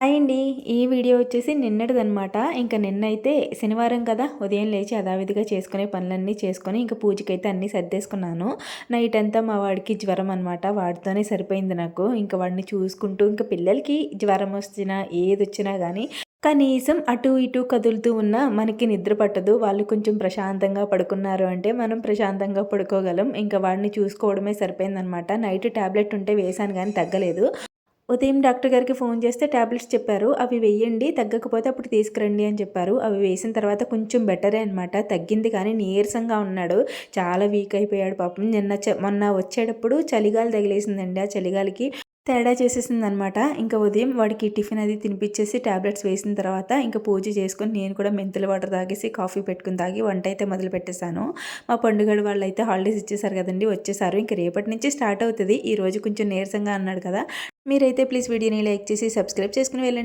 Hi అండి. ఈ video వచ్చేసి నిన్నటిదనమాట ఇంకా నిన్నైతే శనివారం కదా ఉదయం లేచి యథావిధిగా చేసుకునే పనులన్నీ చేసుకొని ఇంకా పూజకైతే అన్నీ సర్దేసుకున్నాను. నైట్ అంతా మా వాడికి జ్వరం అనమాట వాడితోనే సరిపోయింది నాకు. ఇంకా వాడిని చూసుకుంటూ ఇంకా పిల్లలకి జ్వరం వచ్చినా ఏది వచ్చినా కానీ కనీసం అటు ఇటు కదులుతూ ఉన్నా మనకి నిద్ర పట్టదు. వాళ్ళు కొంచెం ప్రశాంతంగా పడుకున్నారు అంటే మనం ప్రశాంతంగా పడుకోగలం. ఇంకా వాడిని చూసుకోవడమే సరిపోయిందనమాట నైట్ ట్యాబ్లెట్ ఉంటే వేసాను కానీ తగ్గలేదు. ఉదయం డాక్టర్ గారికి ఫోన్ చేస్తే ట్యాబ్లెట్స్ చెప్పారు. అవి వేయండి తగ్గకపోతే అప్పుడు తీసుకురండి అని చెప్పారు. అవి వేసిన తర్వాత కొంచెం బెటరే అనమాట తగ్గింది కానీ నీరసంగా ఉన్నాడు. చాలా వీక్ అయిపోయాడు పాపం. నిన్న మొన్న వచ్చేటప్పుడు చలిగాలి తగిలేసిందండి. ఆ చలిగాలికి తేడా చేసేసింది అనమాట ఇంకా ఉదయం వాడికి టిఫిన్ అది తినిపించేసి ట్యాబ్లెట్స్ వేసిన తర్వాత ఇంకా పూజ చేసుకొని నేను కూడా మెంతుల వాటర్ తాగేసి కాఫీ పెట్టుకుని తాగి వంట అయితే మొదలు పెట్టేశాను. మా పండుగ వాళ్ళు అయితే హాలిడేస్ ఇచ్చేసారు కదండి వచ్చేసారు ఇంకా రేపటి నుంచి స్టార్ట్ అవుతుంది. ఈ రోజు కొంచెం నీరసంగా అన్నాడు కదా. మీరైతే ప్లీజ్ వీడియోని లైక్ చేసి సబ్స్క్రైబ్ చేసుకుని వెళ్ళండి.